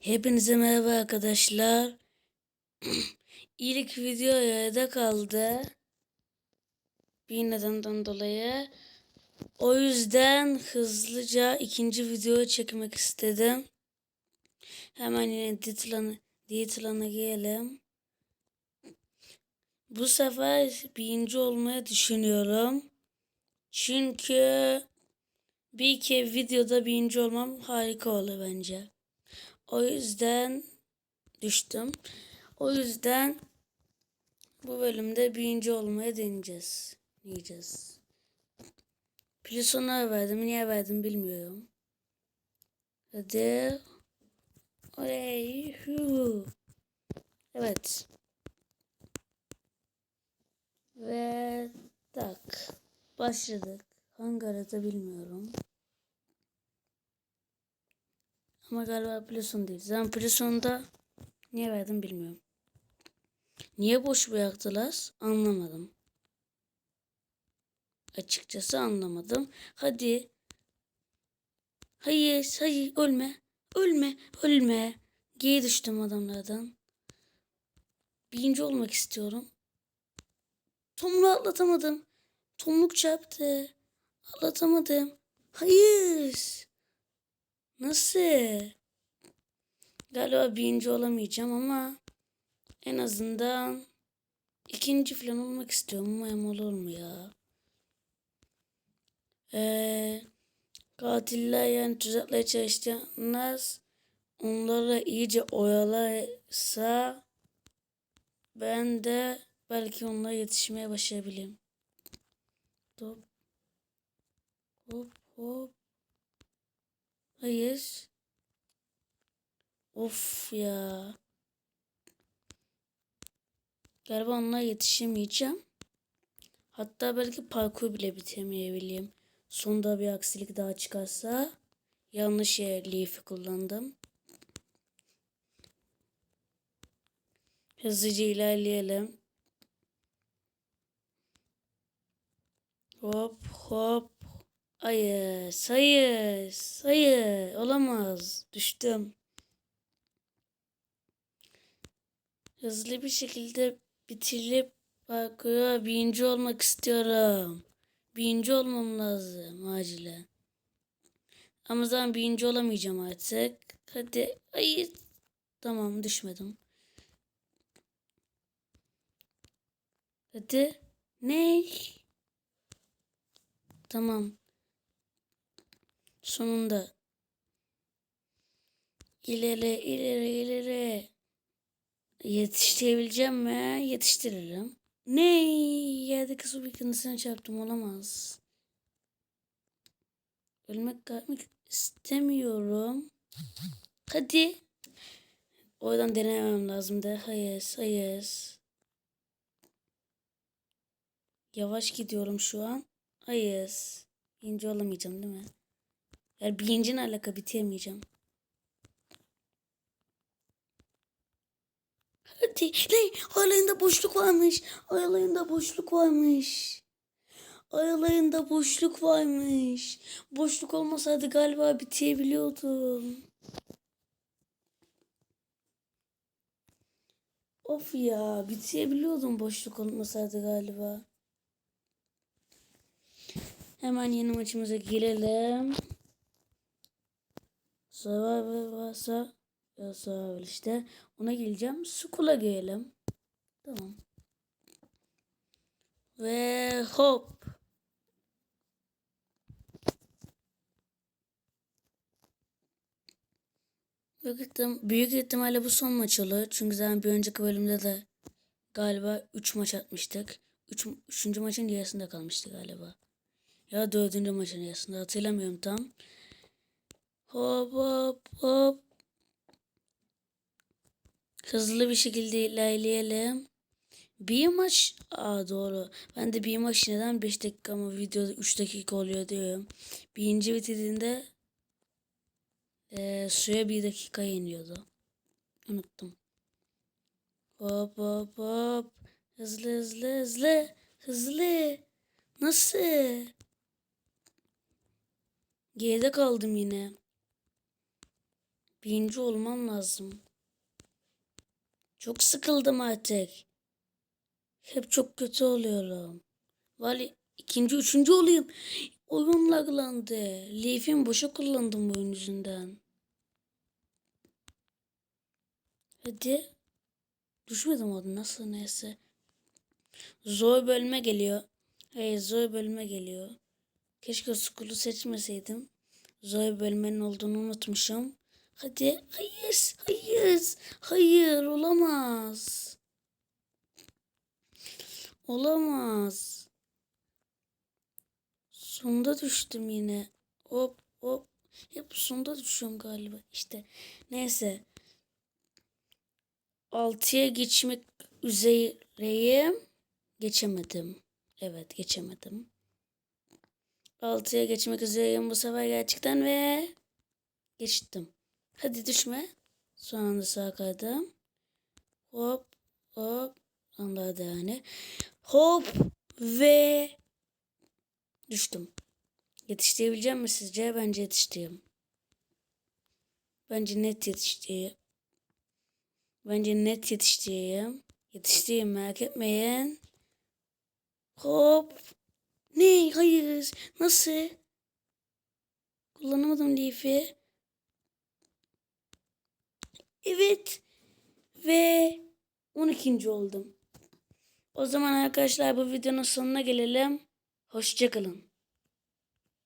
Hepinize merhaba arkadaşlar. İlk video yarıda kaldı. Bir nedenden dolayı. O yüzden hızlıca ikinci videoyu çekmek istedim. Hemen yine Ditlan'a Ditlan'a girelim. Bu sefer birinci olmayı düşünüyorum. Çünkü bir iki videoda birinci olmam harika olur bence. O yüzden düştüm. O yüzden bu bölümde birinci olmaya deneyeceğiz. Deneyeceğiz. Plusona verdim. Niye verdim bilmiyorum. Hadi. Oley. Evet. Ve tak. Başladık. Hangi arada bilmiyorum. Ama galiba Pluson değil. Zaten Pluson'da niye verdim bilmiyorum. Niye boş bıraktılar anlamadım. Açıkçası anlamadım. Hadi. Hayır, hayır ölme. Ölme, ölme. Geri düştüm adamlardan. Birinci olmak istiyorum. Tomluğu atlatamadım. Tomluk çarptı. Atlatamadım. Hayır. Nasıl? Galiba birinci olamayacağım ama en azından ikinci falan olmak istiyorum ama olur mu ya? Ee, katiller yani tuzakla çalışanlar onlara iyice oyalarsa ben de belki onlara yetişmeye başlayabilirim. Hop. Hop hop. Hayır. Of ya. Galiba onlara yetişemeyeceğim. Hatta belki parkur bile bitemeyebileyim. Sonda bir aksilik daha çıkarsa yanlış yer Leaf'i kullandım. Hızlıca ilerleyelim. Hop hop. Hayır, hayır, hayır, olamaz. Düştüm. Hızlı bir şekilde bitirip parkura birinci olmak istiyorum. Birinci olmam lazım acilen. Ama zaten birinci olamayacağım artık. Hadi, hayır. Tamam, düşmedim. Hadi. Ne? Tamam. Sonunda. İleri ileri ileri. Yetiştirebileceğim mi? Yetiştiririm. Ne? Yerdeki su birikintisine çarptım olamaz. Ölmek kalmak istemiyorum. Hadi. Oradan denemem lazım da. Hayır, hayır. Yavaş gidiyorum şu an. Hayır. Birinci olamayacağım değil mi? Yani birincinin alaka bitiremeyeceğim. Hadi. Ne? Aralarında boşluk varmış. Aralarında boşluk varmış. Aralarında boşluk varmış. Boşluk olmasaydı galiba bitirebiliyordum. Of ya bitirebiliyordum boşluk olmasaydı galiba. Hemen yeni maçımıza girelim. Survivor varsa Survivor işte. Ona geleceğim. Skull'a gelelim. Tamam. Ve hop. Büyük, ihtim büyük ihtimalle bu son maç olur. Çünkü zaten bir önceki bölümde de galiba 3 maç atmıştık. 3. Üç, 3. maçın yarısında kalmıştı galiba. Ya dördüncü maçın yarısında hatırlamıyorum tam. Hop hop hop. Hızlı bir şekilde ilerleyelim. Bir maç... Aa doğru. Ben de bir maç neden 5 dakika ama videoda 3 dakika oluyor diyorum. Birinci bitirdiğinde e, suya bir dakika iniyordu. Unuttum. Hop hop hop. Hızlı hızlı hızlı. Hızlı. Nasıl? Geride kaldım yine. Birinci olmam lazım. Çok sıkıldım artık. Hep çok kötü oluyorum. Vali ikinci, üçüncü olayım. Oyun laglandı. Leaf'imi boşa kullandım bu oyun yüzünden. Hadi. Düşmedim orada nasıl neyse. Zor bölme geliyor. Hayır zor bölme geliyor. Keşke School'u seçmeseydim. Zor bölmenin olduğunu unutmuşum. Hadi. Hayır. Hayır. Hayır. Olamaz. Olamaz. Sonda düştüm yine. Hop hop. Hep sonda düşüyorum galiba. İşte neyse. Altıya geçmek üzereyim. Geçemedim. Evet geçemedim. Altıya geçmek üzereyim bu sefer gerçekten ve geçtim. Hadi düşme. Son anda sağ kaydım. Hop hop. Anladı yani. Hop ve düştüm. Yetiştirebileceğim mi sizce? Bence yetiştireyim. Bence net yetiştireyim. Bence net yetiştireyim. Yetiştireyim merak etmeyin. Hop. Ne? Hayır. Nasıl? Kullanamadım Leaf'i. Evet. Ve 12. oldum. O zaman arkadaşlar bu videonun sonuna gelelim. Hoşçakalın.